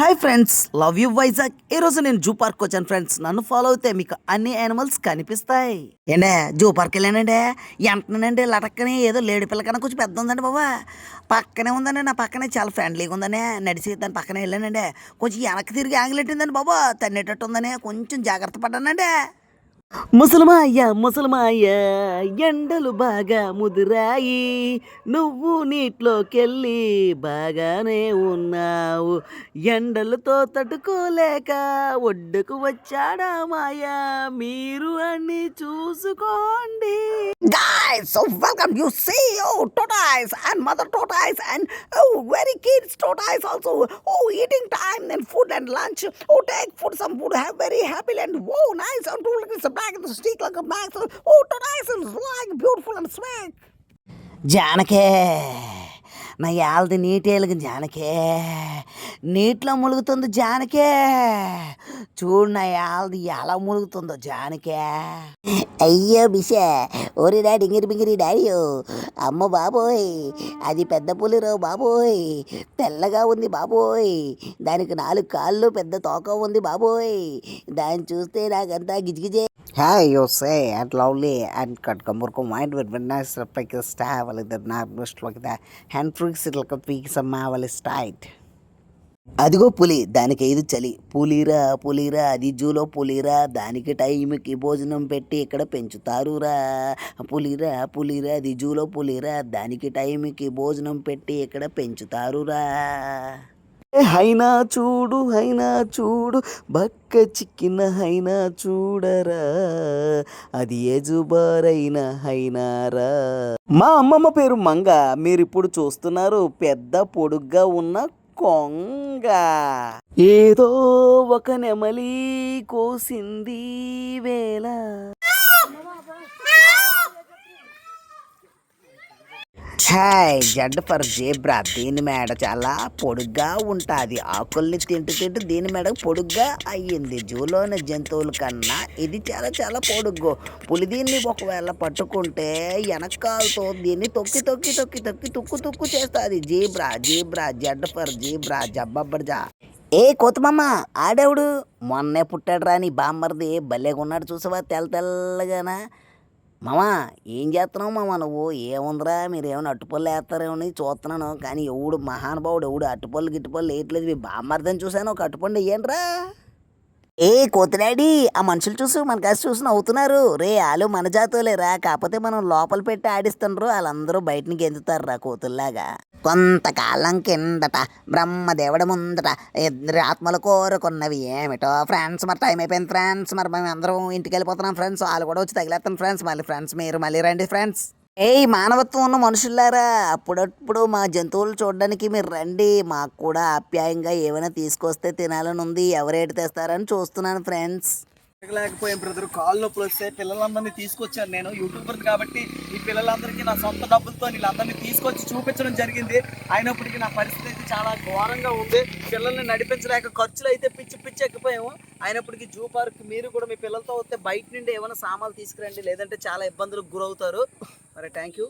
Hi friends love you Vizag ఈ రోజు నేను జూ పార్క్ వచ్చాను ఫ్రెండ్స్ నన్ను ఫాలో అయితే మీకు అన్ని యానిమల్స్ కనిపిస్తాయి. ఏండే జూ పార్క్ వెళ్ళానండి ఎంటనండి లటక్కనే ఏదో లేడి పిల్లకన్నా కొంచెం పెద్ద ఉందండి బాబా. పక్కనే ఉందండి నా పక్కనే చాలా ఫ్రెండ్లీగా ఉందని నడిచి దాని పక్కనే వెళ్ళానండి. కొంచెం వెనక్కి తిరిగి ఆంగిలెట్టిందండి బాబా? తన్నేటట్టు ఉందని కొంచెం జాగ్రత్త పడ్డానండి. ముసలమాయ ముసలమాయ ఎండలు బాగా ముదిరాయి. నువ్వు నీటిలోకెళ్ళి బాగానే ఉన్నావు. ఎండలతో తట్టుకోలేక ఒడ్డుకు వచ్చాడా మాయా? మీరు అన్ని చూసుకోండి. Guys, so welcome. You see, oh, tortoise and mother tortoise and oh, very kids tortoise also. Oh, eating time, then food and lunch. Oh, take food, some food, have very happy and oh, nice. And to look it's a bag in the stick like a bag. So, oh, tortoise is like beautiful and swank. జానకే నా యాలది నీటేలుగు జానకే నీటిలో ములుగుతుంది జానకే చూడు నా యాలది ఎలా ములుగుతుందో జానకే అయ్యో బిష ఓరి daddy ఇంగిరి బింగిరి డాడీయో. అమ్మ బాబోయ్ అది పెద్ద పులిరో బాబోయ్ తెల్లగా ఉంది బాబోయ్ దానికి నాలుగు కాళ్ళు పెద్ద తోక ఉంది బాబోయ్ దాన్ని చూస్తే నాకంతా గిజిగిజే. Hi yo say and lovely and cut కమ్ముర్కు mind with విన్నాయ్ స్టాయ్ వాళ్ళ ఇద్దరు నార్మల్ స్టాక్ హ్యాండ్ ఫ్రూట్స్ ఇట్లా పీక్స్ అమ్మ వాళ్ళ స్టాయిట్ అదిగో పులి దానికి ఐదు చలి. పులిరా పులిరా అది జూలో పులిరా దానికి టైంకి భోజనం పెట్టి ఇక్కడ పెంచుతారురా. పులిరా పులిరా అది జూలో పులిరా దానికి టైంకి భోజనం పెట్టి ఇక్కడ పెంచుతారురా. హైనా చూడు హైనా చూడు బక్క చిక్కిన హైనా చూడరా. అది ఎజుబారైన హైనారా. మా అమ్మమ్మ పేరు మంగ మీరు ఇప్పుడు చూస్తున్నారు పెద్ద పొడుగ్గా ఉన్న కొంగ. ఏదో ఒక నెమలి కోసింది వేళ. ఛాయ్ జడ్ ఫర్ జేబ్రా దీని మేడ చాలా పొడుగ్గా ఉంటుంది. ఆకుల్ని తింటూ తింటూ దీని మేడ పొడుగ్గా అయ్యింది. జూలోని జంతువుల కన్నా ఇది చాలా చాలా పొడుగ్గు. పులి దీన్ని ఒకవేళ పట్టుకుంటే వెనకాలతో దీన్ని తొక్కి తొక్కి తొక్కి తొక్కి తుక్కు తుక్కు చేస్తుంది. Zebra zebra Z for zebra జబ్బబ్బర్జా ఏ కోతమమ్మ ఆడేవుడు? మొన్నే పుట్టాడు రా నీ బామ్మర్ది. భలేగా ఉన్నాడు చూసావా? తెల్ల తెల్లగానా. మామా ఏం చేస్తున్నావు మామ నువ్వు? ఏముందిరా? మీరు ఏమైనా అట్టుపళ్ళు వేస్తారేమని చూస్తున్నాను కానీ ఎవడు మహానుభావుడు ఎవడు అట్టుపళ్ళు గిట్టుపళ్ళు వేయట్లేదు. మీ బామ్మర్దని చూశాను. ఒక అట్టుపండు ఏంట్రా ఏ కోతిడాడి ఆ మనుషులు చూసి మన కాసి చూసి నవ్వుతున్నారు. రే వాళ్ళు మన జాతోలేరా? కాకపోతే మనం లోపల పెట్టి ఆడిస్తుండ్రు. వాళ్ళందరూ బయటని గెంతుతారు రా కోతుల్లాగా. కొంతకాలం కిందట బ్రహ్మదేవుడు ముందట ఇద్దరు ఆత్మలు కోరుకున్నవి ఏమిటో ఫ్రెండ్స్ మరి టైం అయిపోయింది ఫ్రెండ్స్ మరి మేము అందరం ఇంటికి వెళ్ళిపోతున్నాం ఫ్రెండ్స్ వాళ్ళు కూడా వచ్చి తగిలేస్తాం ఫ్రెండ్స్ మళ్ళీ ఫ్రెండ్స్ మీరు మళ్ళీ రండి ఫ్రెండ్స్. ఏయ్ మానవత్వం ఉన్న మనుషులారా అప్పుడప్పుడు మా జంతువులు చూడడానికి మీరు రండి మాకు కూడా ఆప్యాయంగా ఏమైనా తీసుకొస్తే తినాలని ఉంది ఎవరేటి తెస్తారని చూస్తున్నాను ఫ్రెండ్స్. లేకపోయాం బ్రదర్ కాళ్ళు నొప్పులు వస్తే పిల్లలందరినీ తీసుకొచ్చాను నేను. యూట్యూబర్ కాబట్టి ఈ పిల్లలందరికీ నా సొంత డబ్బులతో వీళ్ళందరినీ తీసుకొచ్చి చూపించడం జరిగింది. అయినప్పటికీ నా పరిస్థితి అయితే చాలా ఘోరంగా ఉంది. పిల్లల్ని నడిపించలేక ఖర్చులు అయితే పిచ్చి పిచ్చి ఎక్కిపోయాము అయినప్పటికీ జూ పార్క్ మీరు కూడా మీ పిల్లలతో వస్తే బయట నుండి ఏమైనా సామాన్లు తీసుకురండి లేదంటే చాలా ఇబ్బందులకు గురవుతారు. మరి థ్యాంక్ యూ